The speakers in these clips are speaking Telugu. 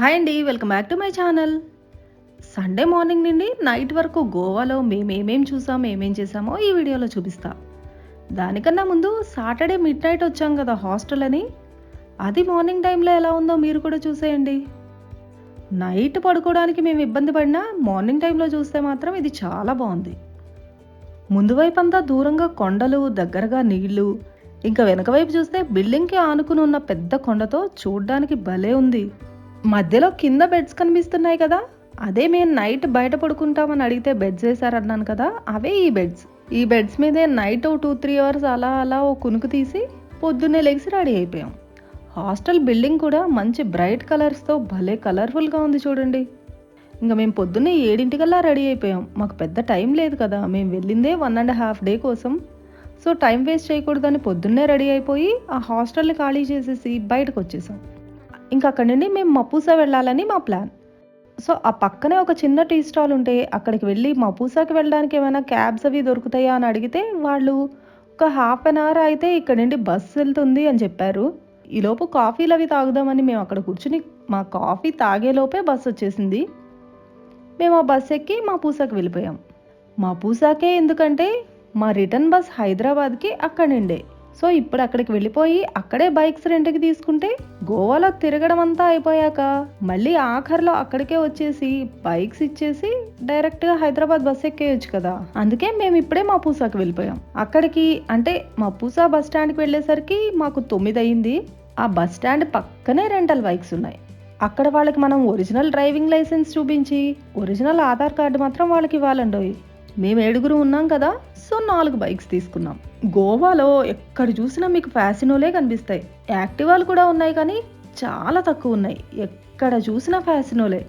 హాయ్ అండి welcome back to my channel. Sunday morning నుండి నైట్ వరకు గోవాలో మేము ఏమేం చూసాం ఏమేం చేసామో ఈ వీడియోలో చూపిస్తా. దానికన్నా ముందు సాటర్డే మిడ్ నైట్ వచ్చాం కదా హాస్టల్ అని. అది మార్నింగ్ టైంలో ఎలా ఉందో మీరు కూడా చూసేయండి. నైట్ పడుకోవడానికి మేము ఇబ్బంది పడినా మార్నింగ్ టైంలో చూస్తే మాత్రం ఇది చాలా బాగుంది. ముందు వైపు అంతా దూరంగా కొండలు దగ్గరగా నీళ్ళు ఇంకా వెనక వైపు చూస్తే బిల్డింగ్కి ఆనుకుని ఉన్న పెద్ద కొండతో చూడ్డానికి భలే ఉంది. మధ్యలో కింద బెడ్స్ కనిపిస్తున్నాయి కదా. అదే మేము నైట్ బయట పడుకుంటామని అడిగితే బెడ్స్ వేశారన్నాను కదా. అవే ఈ బెడ్స్. ఈ బెడ్స్ మీదే నైట్ ఓ టూ త్రీ అవర్స్ అలా అలా ఓ కునుకు తీసి పొద్దున్నే లెగిసి రెడీ అయిపోయాం. హాస్టల్ బిల్డింగ్ కూడా మంచి బ్రైట్ కలర్స్తో భలే కలర్ఫుల్గా ఉంది చూడండి. ఇంకా మేము పొద్దున్నే ఏడింటికల్లా రెడీ అయిపోయాం. మాకు పెద్ద టైం లేదు కదా. మేము వెళ్ళిందే వన్ అండ్ హాఫ్ డే కోసం. సో టైం వేస్ట్ చేయకూడదని పొద్దున్నే రెడీ అయిపోయి ఆ హాస్టల్ని ఖాళీ చేసేసి బయటకు వచ్చేసాం. ఇంకా అక్కడి నుండి మేము మపూసా వెళ్ళాలని మా ప్లాన్. సో ఆ పక్కనే ఒక చిన్న టీ స్టాల్ ఉంటే అక్కడికి వెళ్ళి మపూసాకి వెళ్ళడానికి ఏమైనా క్యాబ్స్ అవి దొరుకుతాయా అని అడిగితే వాళ్ళు ఒక హాఫ్ అన్ అవర్ అయితే ఇక్కడ నుండి బస్సు వెళ్తుంది అని చెప్పారు. ఈలోపు కాఫీలు అవి తాగుదామని మేము అక్కడ కూర్చుని మా కాఫీ తాగేలోపే బస్సు వచ్చేసింది. మేము ఆ బస్ ఎక్కి మా పూసాకి వెళ్ళిపోయాం. మా పూసాకే ఎందుకంటే మా రిటర్న్ బస్ హైదరాబాద్కి అక్కడ నుండే. సో ఇప్పుడు అక్కడికి వెళ్ళిపోయి అక్కడే బైక్స్ రెంట్కి తీసుకుంటే గోవాలో తిరగడం అంతా అయిపోయాక మళ్ళీ ఆఖరిలో అక్కడికే వచ్చేసి బైక్స్ ఇచ్చేసి డైరెక్ట్గా హైదరాబాద్ బస్ ఎక్కేయచ్చు కదా. అందుకే మేము ఇప్పుడే మా పూసాకి వెళ్ళిపోయాం. అక్కడికి అంటే మా పూసా బస్ స్టాండ్కి వెళ్ళేసరికి మాకు తొమ్మిది అయింది. ఆ బస్ స్టాండ్ పక్కనే రెంటల్ బైక్స్ ఉన్నాయి. అక్కడ వాళ్ళకి మనం ఒరిజినల్ డ్రైవింగ్ లైసెన్స్ చూపించి ఒరిజినల్ ఆధార్ కార్డు మాత్రం వాళ్ళకి ఇవ్వాలండోయి. మేము ఏడుగురు ఉన్నాం కదా సో నాలుగు బైక్స్ తీసుకున్నాం. గోవాలో ఎక్కడ చూసినా మీకు ఫ్యాసినోలే కనిపిస్తాయి. యాక్టివాలు కూడా ఉన్నాయి కానీ చాలా తక్కువ ఉన్నాయి. ఎక్కడ చూసినా ఫ్యాసినోలే.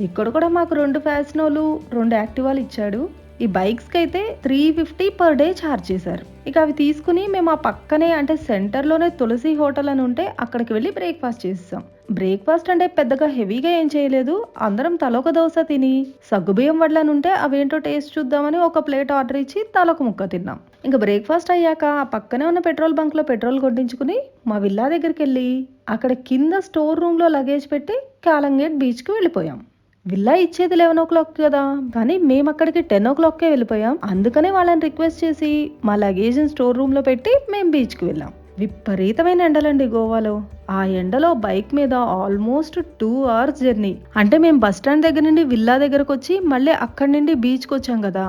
ఇక్కడ కూడా మాకు రెండు ఫ్యాసినోలు రెండు యాక్టివాలు ఇచ్చాడు. ఈ బైక్స్కి అయితే three fifty per day charge చేశారు. ఇక అవి తీసుకుని మేము ఆ పక్కనే అంటే సెంటర్లోనే తులసి హోటల్ అని ఉంటే అక్కడికి వెళ్ళి బ్రేక్ఫాస్ట్ చేసాం బ్రేక్ఫాస్ట్ అంటే పెద్దగా హెవీగా ఏం చేయలేదు. అందరం తలొక దోశ తిని సగ్గుబియ్యం వడ్లనుంటే అవేంటో టేస్ట్ చూద్దామని ఒక ప్లేట్ ఆర్డర్ ఇచ్చి తలొక ముక్క తిన్నాం. ఇంకా బ్రేక్ఫాస్ట్ అయ్యాక ఆ పక్కనే ఉన్న పెట్రోల్ బంక్లో పెట్రోల్ కొట్టించుకుని మా విల్లా దగ్గరికి వెళ్ళి అక్కడ కింద స్టోర్ రూమ్లో లగేజ్ పెట్టి కాలంగేట్ బీచ్కి వెళ్ళిపోయాం. విల్లా ఇచ్చేది లెవెన్ ఓ క్లాక్ కదా. కానీ మేము అక్కడికి టెన్ ఓ క్లాక్కే వెళ్ళిపోయాం. అందుకనే వాళ్ళని రిక్వెస్ట్ చేసి మా లగేజ్ని స్టోర్ రూమ్లో పెట్టి మేము బీచ్కి వెళ్ళాం. విపరీతమైన ఎండలండి గోవాలో. ఆ ఎండలో బైక్ మీద ఆల్మోస్ట్ టూ అవర్స్ జర్నీ అంటే మేము బస్ స్టాండ్ దగ్గర నుండి విల్లా దగ్గరకు వచ్చి మళ్ళీ అక్కడి నుండి బీచ్కి వచ్చాం కదా.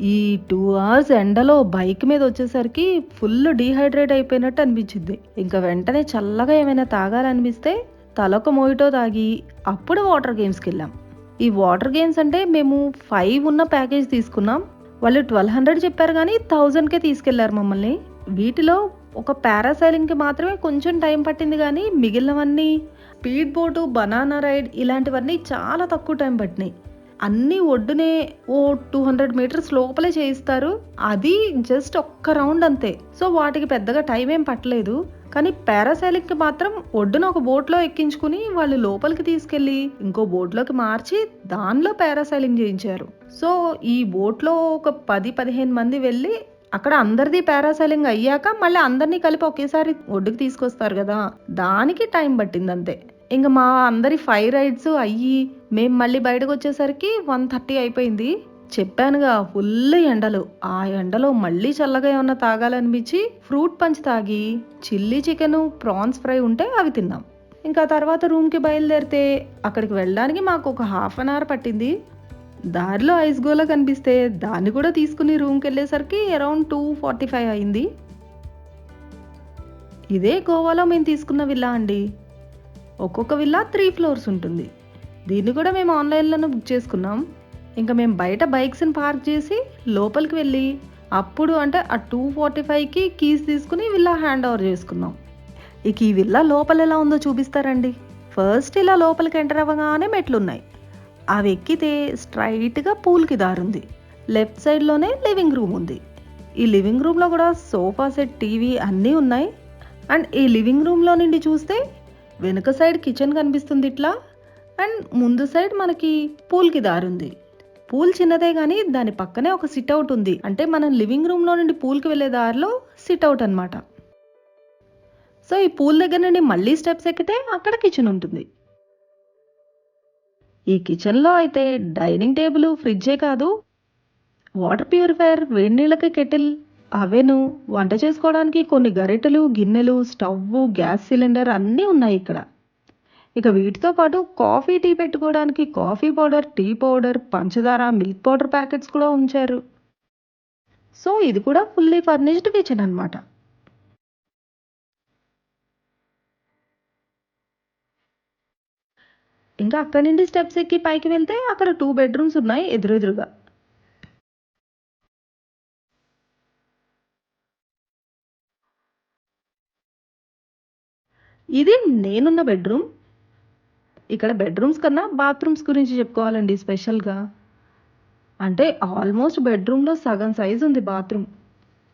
ఈ టూ అవర్స్ ఎండలో బైక్ మీద వచ్చేసరికి ఫుల్ డీహైడ్రేట్ అయిపోయినట్టు అనిపించింది ఇంకా వెంటనే చల్లగా ఏమైనా తాగాలనిపిస్తే తలొక మోయిటో తాగి అప్పుడు వాటర్ గేమ్స్కి వెళ్ళాం. ఈ వాటర్ గేమ్స్ అంటే మేము ఫైవ్ ఉన్న ప్యాకేజ్ తీసుకున్నాం. వాళ్ళు ట్వెల్వ్ హండ్రెడ్ చెప్పారు కానీ థౌజండ్కే తీసుకెళ్ళారు మమ్మల్ని. వీటిలో ఒక పారాసైలింగ్కి మాత్రమే కొంచెం టైం పట్టింది కానీ మిగిలినవన్నీ స్పీడ్ బోటు బనానా రైడ్ ఇలాంటివన్నీ చాలా తక్కువ టైం పట్టినాయి. అన్నీ ఒడ్డునే ఓ టూ హండ్రెడ్ మీటర్స్ లోపలే చేయిస్తారు. అది జస్ట్ ఒక్క రౌండ్ అంతే. సో వాటికి పెద్దగా టైం ఏం పట్టలేదు. కానీ పారాసైలింగ్కి మాత్రం ఒడ్డున ఒక బోట్లో ఎక్కించుకుని వాళ్ళు లోపలికి తీసుకెళ్ళి ఇంకో బోట్లోకి మార్చి దానిలో పారాసైలింగ్ చేయించారు. సో ఈ బోట్లో ఒక పది పదిహేను మంది వెళ్ళి అక్కడ అందరిది పారాసైలింగ్ అయ్యాక మళ్ళీ అందరినీ కలిపి ఒకేసారి ఒడ్డుకి తీసుకొస్తారు కదా దానికి టైం పట్టింది అంతే ఇంకా మా అందరి ఫైవ్ రైడ్స్ అయ్యి మేము మళ్ళీ బయటకు వచ్చేసరికి వన్ థర్టీ అయిపోయింది. చెప్పానుగా ఫుల్ ఎండలు. ఆ ఎండలో మళ్ళీ చల్లగా ఏమన్నా తాగాలనిపించి ఫ్రూట్ పంచ్ తాగి చిల్లీ చికెన్ ప్రాన్స్ ఫ్రై ఉంటే అవి తిన్నాం. ఇంకా తర్వాత రూమ్కి బయలుదేరితే అక్కడికి వెళ్ళడానికి మాకు ఒక హాఫ్ అన్ అవర్ పట్టింది. దారిలో ఐస్ గోలా కనిపిస్తే దాన్ని కూడా తీసుకుని రూమ్కి వెళ్ళేసరికి అరౌండ్ టూ ఫార్టీ ఫైవ్ అయింది. ఇదే గోవాలో మేము తీసుకున్న విల్లా అండి. ఒక్కొక్క విల్లా త్రీ ఫ్లోర్స్ ఉంటుంది. దీన్ని కూడా మేము ఆన్లైన్లోనే బుక్ చేసుకున్నాం. ఇంకా మేము బయట బైక్స్ని పార్క్ చేసి లోపలికి వెళ్ళి అప్పుడు అంటే ఆ టూ ఫార్టీ ఫైవ్కి కీస్ తీసుకుని విల్లా హ్యాండ్ ఓవర్ చేసుకున్నాం. ఇక ఈ విల్లా లోపల ఎలా ఉందో చూపిస్తారండి. ఫస్ట్ ఇలా లోపలికి ఎంటర్ అవ్వగానే మెట్లున్నాయి. అవి ఎక్కితే స్ట్రైట్గా పూల్కి దారుంది. లెఫ్ట్ సైడ్లోనే లివింగ్ రూమ్ ఉంది. ఈ లివింగ్ రూమ్లో కూడా సోఫా సెట్ టీవీ అన్నీ ఉన్నాయి. అండ్ ఈ లివింగ్ రూమ్లో నుండి చూస్తే వెనుక సైడ్ కిచెన్ కనిపిస్తుంది ఇట్లా. అండ్ ముందు సైడ్ మనకి పూల్కి దారుంది. పూల్ చిన్నదే కానీ దాని పక్కనే ఒక సిట్ అవుట్ ఉంది. అంటే మనం లివింగ్ రూమ్లో నుండి పూల్కి వెళ్ళే దారిలో సిట్ అవుట్ అనమాట సో ఈ పూల్ దగ్గర నుండి మళ్ళీ స్టెప్స్ ఎక్కితే అక్కడ కిచెన్ ఉంటుంది. ఈ కిచెన్లో అయితే డైనింగ్ టేబుల్ ఫ్రిడ్జే కాదు వాటర్ ప్యూరిఫైయర్ వేడి నీళ్ళకి కెటిల్ అవెను వంట చేసుకోవడానికి కొన్ని గరిటెలు గిన్నెలు స్టవ్ గ్యాస్ సిలిండర్ అన్నీ ఉన్నాయి ఇక్కడ. ఇక వీటితో పాటు కాఫీ టీ పెట్టుకోవడానికి కాఫీ పౌడర్ టీ పౌడర్ పంచదార మిల్క్ పౌడర్ ప్యాకెట్స్ కూడా ఉంచారు. సో ఇది కూడా ఫుల్లీ ఫర్నిష్డ్ కిచెన్ అనమాట ఇంకా అక్కడి నుండి స్టెప్స్ ఎక్కి పైకి వెళ్తే అక్కడ టూ బెడ్రూమ్స్ ఉన్నాయి ఎదురెదురుగా. ఇది నేనున్న బెడ్రూమ్ ఇక్కడ బెడ్రూమ్స్ కన్నా బాత్రూమ్స్ గురించి చెప్పుకోవాలండి స్పెషల్గా అంటే ఆల్మోస్ట్ బెడ్రూమ్లో సగం సైజ్ ఉంది బాత్రూమ్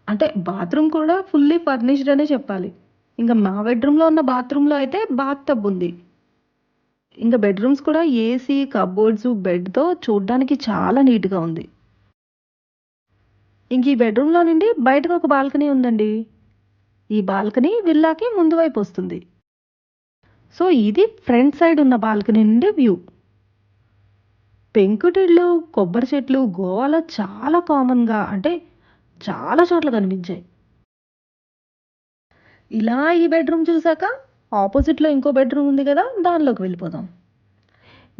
అంటే బాత్రూమ్ కూడా ఫుల్లీ ఫర్నిష్డ్ అనే చెప్పాలి. ఇంకా మా బెడ్రూమ్లో ఉన్న బాత్రూంలో అయితే బాత్ టబ్ ఉంది. ఇంకా బెడ్రూమ్స్ కూడా ఏసీ కబోర్డ్స్ బెడ్తో చూడడానికి చాలా నీట్గా ఉంది. ఇంక ఈ బెడ్రూమ్లో నుండి బయటకు ఒక బాల్కనీ ఉందండి. ఈ బాల్కనీ విల్లాకి ముందు వైపు వస్తుంది. సో ఇది ఫ్రంట్ సైడ్ ఉన్న బాల్కనీ నుండి వ్యూ. పెంకుటిళ్ళు కొబ్బరి చెట్లు గోవాలో చాలా కామన్గా అంటే చాలా చోట్ల కనిపించాయి. ఇలా ఈ బెడ్రూమ్ చూసాక ఆపోజిట్లో ఇంకో బెడ్రూమ్ ఉంది కదా దానిలోకి వెళ్ళిపోదాం.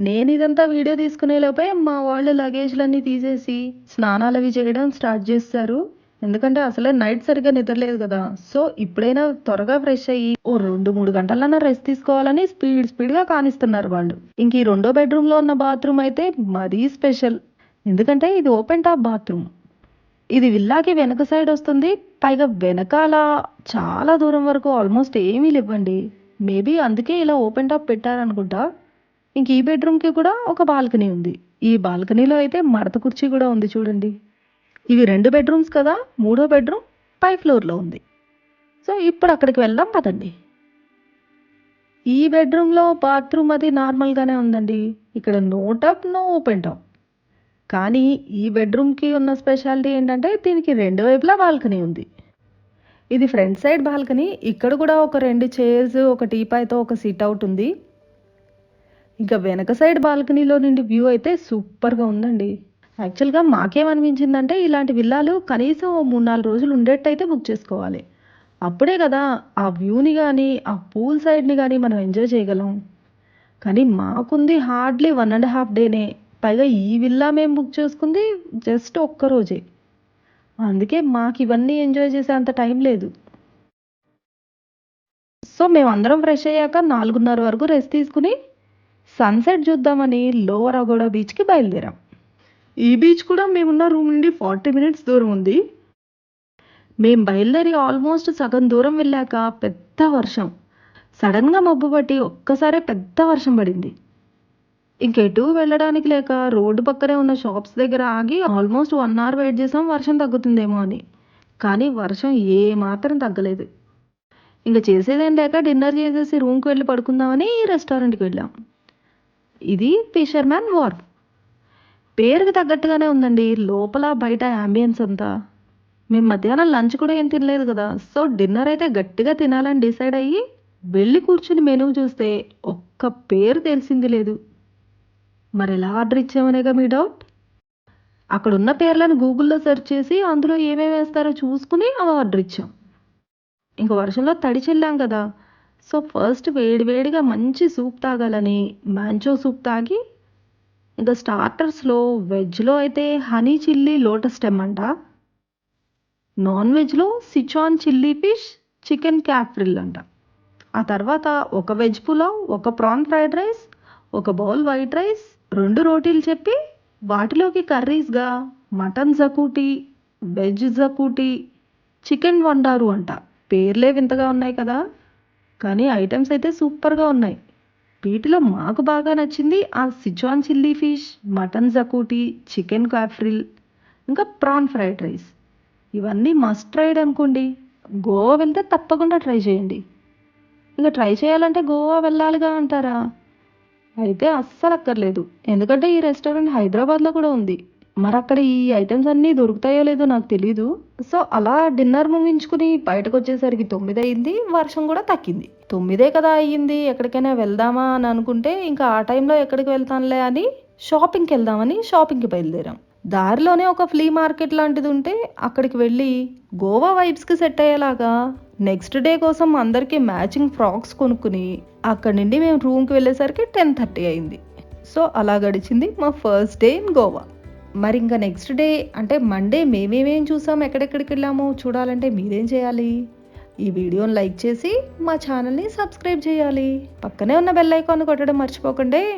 నేను ఇదంతా వీడియో తీసుకునే లోపే మా వాళ్ళు లగేజ్లన్నీ తీసేసి స్నానాలు అవి చేయడం స్టార్ట్ చేస్తారు. ఎందుకంటే అసలే నైట్ సరిగ్గా నిద్రలేదు కదా. సో ఇప్పుడైనా త్వరగా ఫ్రెష్ అయ్యి ఓ రెండు మూడు గంటలన్నా రెస్ట్ తీసుకోవాలని స్పీడ్ స్పీడ్గా కానిస్తున్నారు వాళ్ళు. ఇంక ఈ రెండో బెడ్రూమ్లో ఉన్న బాత్రూమ్ అయితే మరీ స్పెషల్ ఎందుకంటే ఇది ఓపెన్ టాప్ బాత్రూమ్ ఇది విల్లాకి వెనక సైడ్ వస్తుంది పైగా వెనకాల చాలా దూరం వరకు ఆల్మోస్ట్ ఏమీ లేవండి. మేబీ అందుకే ఇలా ఓపెన్ టాప్ పెట్టారనుకుంటా. ఇంక ఈ బెడ్రూమ్కి కూడా ఒక బాల్కనీ ఉంది. ఈ బాల్కనీలో అయితే మడత కుర్చీ కూడా ఉంది చూడండి. ఇవి రెండు బెడ్రూమ్స్ కదా మూడో బెడ్రూమ్ పై ఫ్లోర్లో ఉంది. సో ఇప్పుడు అక్కడికి వెళ్దాం పదండి. ఈ బెడ్రూమ్లో బాత్రూమ్ అది నార్మల్గానే ఉందండి. ఇక్కడ నో టప్ నో ఓపెన్ టాప్ కానీ ఈ బెడ్రూమ్కి ఉన్న స్పెషాలిటీ ఏంటంటే దీనికి రెండు వైపులా బాల్కనీ ఉంది. ఇది ఫ్రంట్ సైడ్ బాల్కనీ ఇక్కడ కూడా ఒక రెండు చైర్స్ ఒక టీపాయ్తో ఒక సీట్ అవుట్ ఉంది. ఇంకా వెనక సైడ్ బాల్కనీలో నుండి వ్యూ అయితే సూపర్గా ఉందండి. యాక్చువల్గా మాకేమనిపించిందంటే ఇలాంటి విల్లాలు కనీసం మూడు నాలుగు రోజులు ఉండేట్టయితే బుక్ చేసుకోవాలి. అప్పుడే కదా ఆ వ్యూని కానీ ఆ పూల్ సైడ్ని కానీ మనం ఎంజాయ్ చేయగలం. కానీ మాకుంది హార్డ్లీ వన్ అండ్ హాఫ్ డేనే. పైగా ఈ విల్లా మేము బుక్ చేసుకుంది జస్ట్ ఒక్క రోజే. అందుకే మాకు ఇవన్నీ ఎంజాయ్ చేసే అంత టైం లేదు. సో మేమందరం ఫ్రెష్ అయ్యాక నాలుగున్నర వరకు రెస్ట్ తీసుకుని సన్సెట్ చూద్దామని లోవర్ అగోడా బీచ్కి బయలుదేరాం. ఈ బీచ్ కూడా మేమున్న రూమ్ నుండి ఫార్టీ మినిట్స్ దూరం ఉంది. మేం బయలుదేరి ఆల్మోస్ట్ సగం దూరం వెళ్ళాక పెద్ద వర్షం. సడన్గా మబ్బు పట్టి ఒక్కసారే పెద్ద వర్షం పడింది. ఇంకెటు వెళ్ళడానికి లేక రోడ్డు పక్కనే ఉన్న షాప్స్ దగ్గర ఆగి ఆల్మోస్ట్ వన్ అవర్ వెయిట్ చేసాం వర్షం తగ్గుతుందేమో అని. కానీ వర్షం ఏ మాత్రం తగ్గలేదు. ఇంకా చేసేదేం లేక డిన్నర్ చేసేసి రూమ్కి వెళ్ళి పడుకుందామని ఈ రెస్టారెంట్కి వెళ్ళాం. ఇది ఫిషర్మ్యాన్ వార్ఫ్ పేరుకి తగ్గట్టుగానే ఉందండి. లోపల బయట అంబియన్స్ అంతా. మేము మధ్యాహ్నం లంచ్ కూడా ఏం తినలేదు కదా. సో డిన్నర్ అయితే గట్టిగా తినాలని డిసైడ్ అయ్యి వెళ్ళి కూర్చుని మెనూ చూస్తే ఒక్క పేరు తెలిసింది లేదు. మరి ఎలా ఆర్డర్ ఇచ్చామనేగా మీ డౌట్? అక్కడ ఉన్న పేర్లను గూగుల్లో సెర్చ్ చేసి అందులో ఏమేమి వేస్తారో చూసుకుని అవి ఆర్డర్ ఇచ్చాం. ఇంకా వర్షంలో తడి చెల్లాం కదా. సో ఫస్ట్ వేడి వేడిగా మంచి సూప్ తాగాలని మ్యాంచో సూప్ తాగి ఇంకా స్టార్టర్స్లో వెజ్లో అయితే హనీ చిల్లీ లోటస్ స్టెమ్ అంట. నాన్ వెజ్లో Szechuan chilli fish chicken cafreal అంట. ఆ తర్వాత ఒక వెజ్ పులావ్ ఒక ప్రాన్ ఫ్రైడ్ రైస్ ఒక బౌల్ వైట్ రైస్ రెండు రోటీలు చెప్పి వాటిలోకి కర్రీస్గా mutton xacuti veg xacuti chicken వండారు అంట. పేర్లే వింతగా ఉన్నాయి కదా. కానీ ఐటమ్స్ అయితే సూపర్గా ఉన్నాయి. వీటిలో మాకు బాగా నచ్చింది ఆ Szechuan chilli fish mutton xacuti chicken cafreal ఇంకా ప్రాన్ ఫ్రైడ్ రైస్. ఇవన్నీ మస్ట్ ట్రైడ్ అనుకోండి. గోవా వెళ్తే తప్పకుండా ట్రై చేయండి. ఇంకా ట్రై చేయాలంటే గోవా వెళ్ళాలిగా అంటారా? అయితే అస్సలు అక్కర్లేదు ఎందుకంటే ఈ రెస్టారెంట్ హైదరాబాద్లో కూడా ఉంది. మరి అక్కడ ఈ ఐటమ్స్ అన్నీ దొరుకుతాయో లేదో నాకు తెలీదు. సో అలా డిన్నర్ ముగించుకుని బయటకు వచ్చేసరికి తొమ్మిది అయింది వర్షం కూడా తగ్గింది. తొమ్మిదే కదా అయ్యింది ఎక్కడికైనా వెళ్దామా అని అనుకుంటే ఇంకా ఆ టైంలో ఎక్కడికి వెళ్తానులే అని షాపింగ్కి వెళ్దామని షాపింగ్కి బయలుదేరాం. దారిలోనే ఒక ఫ్లీ మార్కెట్ లాంటిది ఉంటే అక్కడికి వెళ్ళి గోవా వైబ్స్కి సెట్ అయ్యేలాగా నెక్స్ట్ డే కోసం అందరికీ మ్యాచింగ్ ఫ్రాక్స్ కొనుక్కుని అక్కడి నుండి మేము రూమ్కి వెళ్ళేసరికి టెన్ థర్టీ అయింది. సో అలా గడిచింది మా ఫస్ట్ డే ఇన్ గోవా మరి ఇంకా నెక్స్ట్ డే అంటే మండే మేమేమేం చూసాం? ఎక్కడెక్కడికి వెళ్ళామో? చూడాలంటే మీరేం చేయాలి? ఈ వీడియోని లైక్ చేసి మా ఛానల్ని సబ్స్క్రైబ్ చేయాలి. పక్కనే ఉన్న బెల్ ఐకాన్ కొట్టడం మర్చిపోకండి.